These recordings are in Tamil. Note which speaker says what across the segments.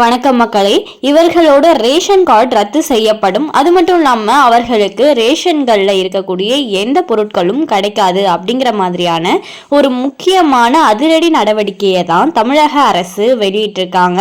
Speaker 1: வணக்கம் மக்களே. இவர்களோட ரேஷன் கார்டு ரத்து செய்யப்படும். அது மட்டும் இல்லாமல் அவர்களுக்கு ரேஷன்களில் இருக்கக்கூடிய எந்த பொருட்களும் கிடைக்காது அப்படிங்கிற மாதிரியான ஒரு முக்கியமான அதிரடி நடவடிக்கையை தான் தமிழக அரசு வெளியிட்டிருக்காங்க.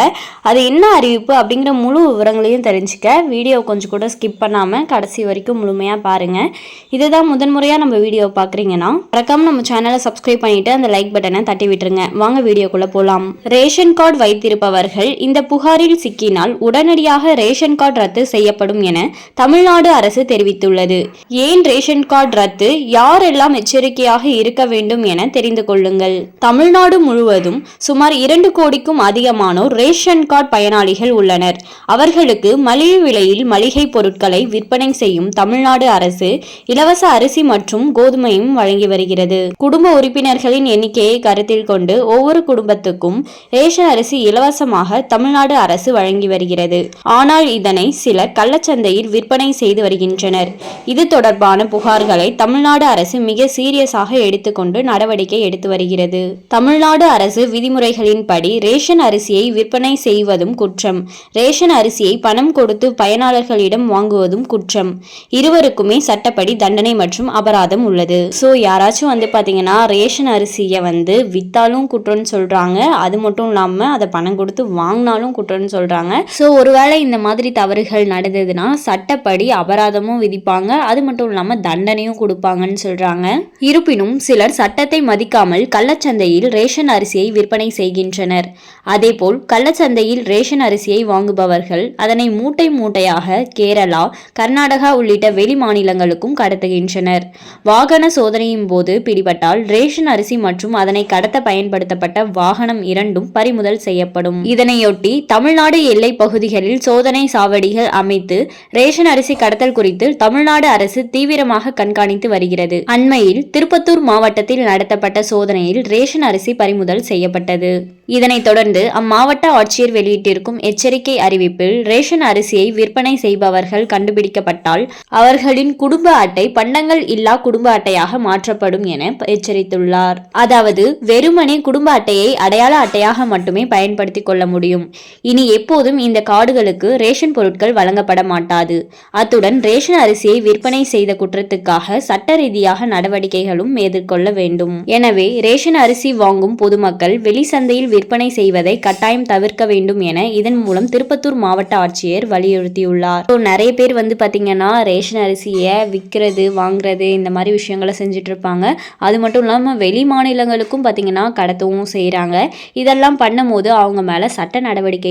Speaker 1: அது என்ன அறிவிப்பு அப்படிங்கிற முழு விவரங்களையும் தெரிஞ்சுக்க வீடியோ கொஞ்சம் கூட ஸ்கிப் பண்ணாமல் கடைசி வரைக்கும் முழுமையாக பாருங்கள் இதுதான் முதன்முறையாக நம்ம வீடியோ பார்க்குறீங்கன்னா மறக்காமல் நம்ம சேனலை சப்ஸ்கிரைப் பண்ணிவிட்டு அந்த லைக் பட்டனை தட்டி விட்டுருங்க. வாங்க வீடியோக்குள்ளே போகலாம் ரேஷன் கார்டு வைத்திருப்பவர்கள் இந்த புகாரில் சிக்கினால் உடனடியாக ரேஷன் கார்டு ரத்து செய்யப்படும் என தமிழ்நாடு அரசு தெரிவித்துள்ளது. ஏன் ரேஷன் கார்டு ரத்து? யாரெல்லாம் எச்சரிக்கையாக இருக்க வேண்டும் என தெரிந்து கொள்ளுங்கள். தமிழ்நாடு முழுவதும் சுமார் இரண்டு கோடிக்கும் அதிகமானோர் ரேஷன் கார்டு பயனாளிகள் உள்ளனர். அவர்களுக்கு மலிவு விலையில் மளிகை பொருட்களை விற்பனை செய்யும் தமிழ்நாடு அரசு இலவச அரிசி மற்றும் கோதுமையும் வழங்கி வருகிறது. குடும்ப உறுப்பினர்களின் எண்ணிக்கையை கருத்தில் கொண்டு ஒவ்வொரு குடும்பத்துக்கும் ரேஷன் அரிசி இலவசமாக தமிழ்நாடு தமிழ்நாடு அரசு வழங்கி வருகிறது. ஆனால் இதனை சிலர் கள்ளச்சந்தையில் விற்பனை செய்து வருகின்றனர். இது தொடர்பான புகார்களை தமிழ்நாடு அரசு மிக சீரியஸாக எடுத்துக்கொண்டு நடவடிக்கை எடுத்து வருகிறது. தமிழ்நாடு அரசு விதிமுறைகளின்படி ரேஷன் அரிசியை விற்பனை செய்வதும் குற்றம். ரேஷன் அரிசியை பணம் கொடுத்து பயனாளர்களிடம் வாங்குவதும் குற்றம். இருவருக்குமே சட்டப்படி தண்டனை மற்றும் அபராதம் உள்ளது. ஸோ யாராச்சும் வந்து பார்த்தீங்கன்னா ரேஷன் அரிசியை வந்து வித்தாலும் குற்றம்னு சொல்றாங்க. அது மட்டும் இல்லாமல் அதை பணம் கொடுத்து வாங்கினாலும் குற்றம்னு சொல்றாங்க. ஸோ ஒருவேளை இந்த மாதிரி தவறுகள் நடந்ததுன்னா சட்டப்படி அபராதமும் விதிப்பாங்க. அது மட்டும் இல்லாமல் தண்டனையும் கொடுப்பாங்கன்னு சொல்றாங்க. இருப்பினும் சிலர் சட்டத்தை மதிக்காமல் கள்ளச்சந்தையில் ரேஷன் அரிசியை விற்பனை செய்கின்றனர். அதேபோல் கள்ளச்சந்தையில் ரேஷன் அரிசியை வாங்குபவர்கள் அதனை மூட்டை மூட்டையாக கேரளா கர்நாடகா உள்ளிட்ட வெளி மாநிலங்களுக்கும் கடத்துகின்றனர். வாகன சோதனையின் போது பிடிபட்டால் ரேஷன் அரிசி மற்றும் அதனை கடத்த பயன்படுத்தப்பட்ட வாகனம் இரண்டும் பறிமுதல் செய்யப்படும். இதனையொட்டி தமிழ்நாடு எல்லை பகுதிகளில் சோதனை சாவடிகள் அமைத்து ரேஷன் அரிசி கடத்தல் குறித்து தமிழ்நாடு அரசு தீவிரமாக கண்காணித்து வருகிறது. அண்மையில் திருப்பத்தூர் மாவட்டத்தில் நடத்தப்பட்ட சோதனையில் ரேஷன் அரிசி பறிமுதல் செய்யப்பட்டது. இதனைத் தொடர்ந்து அம்மாவட்ட ஆட்சியர் வெளியிட்டிருக்கும் எச்சரிக்கை அறிவிப்பில் ரேஷன் அரிசியை விற்பனை செய்பவர்கள் கண்டுபிடிக்கப்பட்டால் அவர்களின் குடும்ப அட்டை பண்டங்கள் இல்லா குடும்ப அட்டையாக மாற்றப்படும் என எச்சரித்துள்ளார். அதாவது வெறுமனே குடும்ப அட்டையை அடையாள அட்டையாக மட்டுமே பயன்படுத்திக் கொள்ள முடியும். இனி எப்போதும் இந்த காடுகளுக்கு ரேஷன் பொருட்கள் வழங்கப்பட மாட்டாது. அத்துடன் ரேஷன் அரிசியை விற்பனை செய்த குற்றத்துக்காக சட்ட ரீதியாக நடவடிக்கைகளும் எதிர்கொள்ள வேண்டும். எனவே ரேஷன் அரிசி வாங்கும் பொதுமக்கள் வெளி சந்தையில் விற்பனை செய்வதை கட்டாயம் தவிர்க்க வேண்டும் என இதன் மூலம் திருப்பத்தூர் மாவட்ட ஆட்சியர் வலியுறுத்தியுள்ளார். நிறைய பேர் வந்து பாத்தீங்கன்னா ரேஷன் அரிசியை விற்கிறது வாங்குறது இந்த மாதிரி விஷயங்களை செஞ்சுட்டு இருப்பாங்க. அது மட்டும் இல்லாமல் வெளி மாநிலங்களுக்கும் பார்த்தீங்கன்னா கடத்தவும் செய்கிறாங்க இதெல்லாம் பண்ணும்போது அவங்க மேலே சட்ட நடவடிக்கை